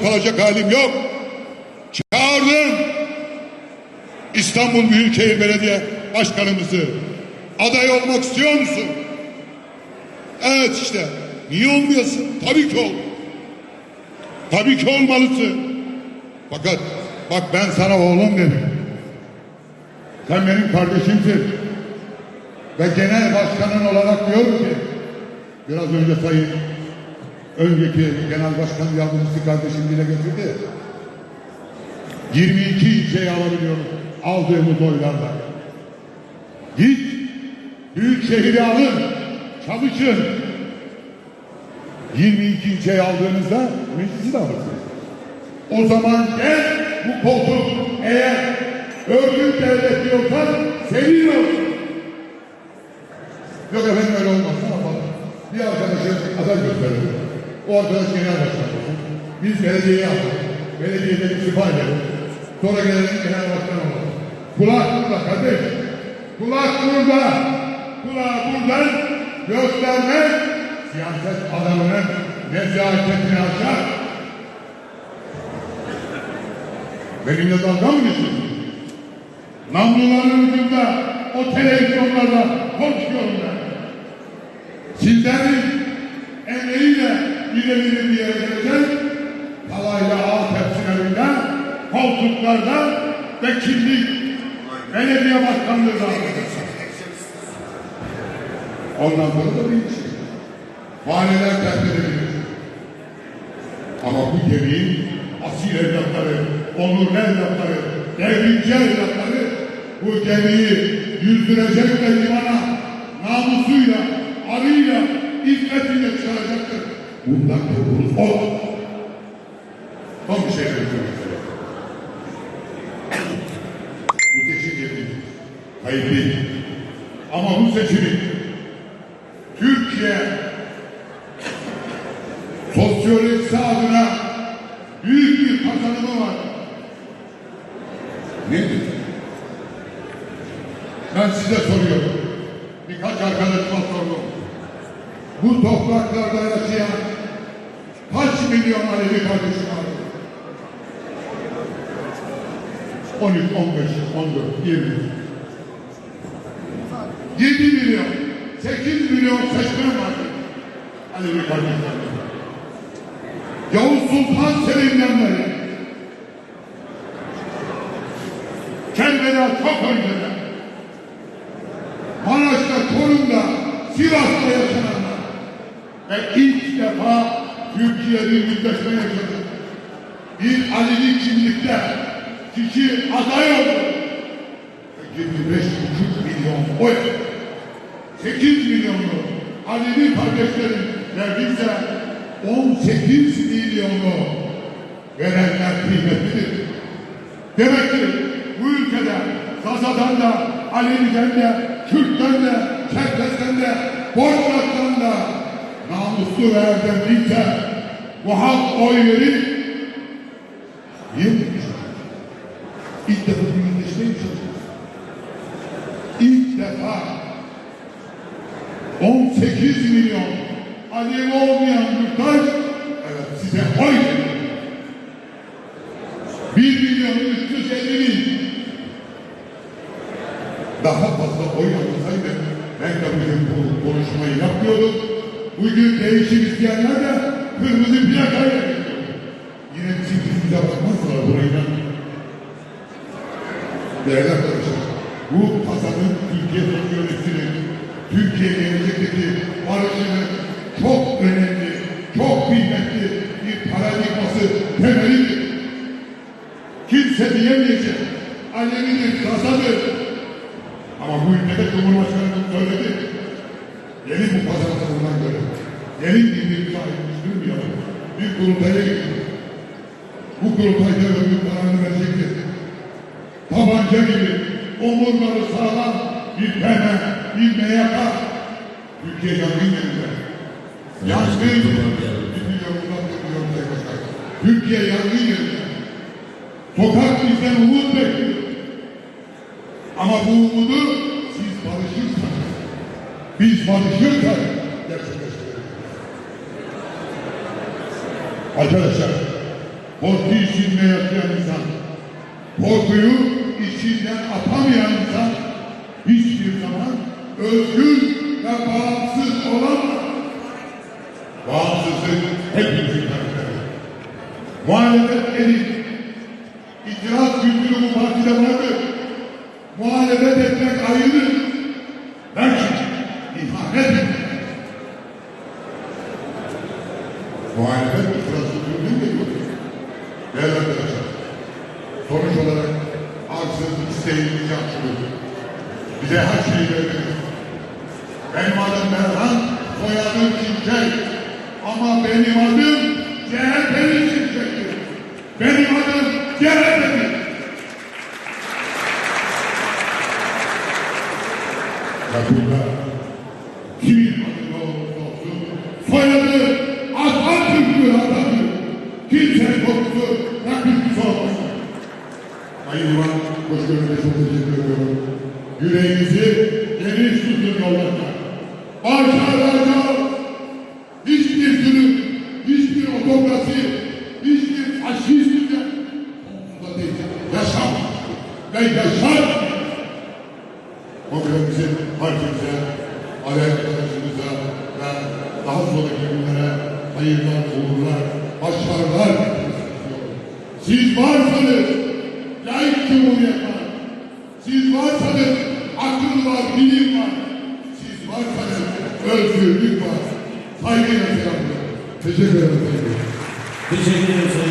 kalacak halim yok. Çağırdım. İstanbul Büyükşehir Belediye Başkanımızı. Aday olmak istiyor musun? Evet işte. Niye olmuyorsun? Tabii ki ol. Tabii ki olmalısın. Fakat bak ben sana oğlum dedim. Sen benim kardeşimsin. Ve genel başkanın olarak diyorum ki biraz önce sayın önceki genel başkan yardımcısı kardeşim dile getirdi. 22 ilçeyi alabiliyoruz aldığımız oylarla. Git büyük şehri alın çalışın. 22 ilçeyi aldığınızda meclisi de alırsınız. O zaman gel bu koltuk eğer örgün devlet diyorsan senin olsun. Yok efendim öyle olmaz. Ne yapalım? Bir arkadaşı aday gösterelim. O arkadaş genel başkan olsun. Biz belediyeyi aldık. Belediyede istifa edelim. Sonra gelelim genel başkan olalım. Kulak burada kardeş. Kulak burada. Kulağı buradan göstermek siyaset adamının nezaketini aşar. Benimle dalga mı geçiyorsun? Namluların ucunda o televizyonlarda konuşuyorum ben. Sizlerin bir yere gelecek, kalayla ağ tepsilerinde, koltuklarda ve kimlik belediye başkanlığı da Ondan sonra da bir şey. Haneler terk edebilir. Ama bu gemiğin asil evlatları, onurlu evlatları, devrimci evlatları bu gemiyi yüzdürecek ve limana namusuyla, arıyla, iffetiyle çıkaracaktır. Bundan korkumuz o. Son bir şey söyleyeceğim. Bu seçim değil. Hayır değil. Ama bu seçimin Türkiye sosyolojisi adına büyük bir kazanımı var. Nedir? Ben size soruyorum. Birkaç arkadaşıma sordum. Bu topraklarda yaşayan kaç milyon Alevi kardeşim var? 13, 15, 14, 20. 7 milyon, 8 milyon seçmen var. Alevi kardeşler. Yavuz Sultan Selim'den beri Kerbela çok önceden Maraş'ta, Çorum'da, Sivas'ta yaşananlar ve ilk defa Türkiye bir yüzleşme yaşadı. Bir Alevi kimlikte kişi aday oldu. 25,5 milyon oy. 8 milyonlu Alevi kardeşlerin verdiyse 18 milyonu verenler kıymetlidir. Demek ki bu ülkede Saza'dan da, Alevi'den de, Kürt'ten de, Çerkez'den de, da ve erdemliyse bu halk oy verir. Niye bu İlk defa bir yüzleşme yaşayacağız. İlk defa 18 milyon Alevi olmayan yurttaş evet size oy veriyor. 1 milyon 350 bin daha fazla oy alsaydı ben de bugün bu konuşmayı yapmıyordum. Bugün değişim isteyenler de kırmızı plakayla. Yine bizim bize bakmazlar burayla. Değerli arkadaşlar, bu pasanın Türkiye sosyolojisinin, Türkiye gelecekteki barışının çok önemli, çok kıymetli bir paradigması temelidir. Kimse diyemeyecek. Alevidir, kasadır. Ama bu ülkede Cumhurbaşkanımız söyledi. Gelin bu pazarlarından göre. Gelin birbirimize ayrılmıştırmayalım. Bir kurultaya gidiyoruz. Bu kurultayda ömür kararını verecektir. Tabanca gibi omurları sağlam bir pene, bir meyaka. Türkiye yangın yerinde. Yangın Bitmiyorumdan bitmiyorum tekrar. Türkiye yangın yerinde. Sokak bizden umut bekliyor. Ama bu umudu biz barışırsak gerçekleştiririz. Arkadaşlar, Korku içinde yaşayan insan, korkuyu içinden atamayan insan hiçbir zaman özgür ve bağımsız olamaz. Bağımsızlık hepimizin karakteri. Muhalefet elit, itiraz kültürü bu partide vardır. Muhalefet etmek ayrıdır. Lakin ihanet etmek. Muhalefet itiraz kültürünün de yok. Değerli arkadaşlar, sonuç olarak arsız isteğimizi yaptırdık. Bize her şeyi verdiniz. Benim adım Berhan, soyadım Şimşek. Ama benim adım CHP'li Şimşek'tir. Benim adım CHP'li. Yakında kimin adı ne olursa olsun soyadı Atatürk'tür Atatürk. Kimsenin korkusu Yüreğinizi geniş tutun yollarda. Başaracağız. Hiçbir zulüm, hiçbir otokrasi, hiçbir değil. Yaşam ve yaşar. Kongremizin partimize, aday arkadaşımıza ve daha sonraki günlere hayırlar, uğurlar, başarılar. Siz varsanız layık cumhuriyet var. Akıl var, bilim var. Siz varsanız özgürlük var. Saygıyla selamlıyorum. Teşekkür ederim. Teşekkür ederim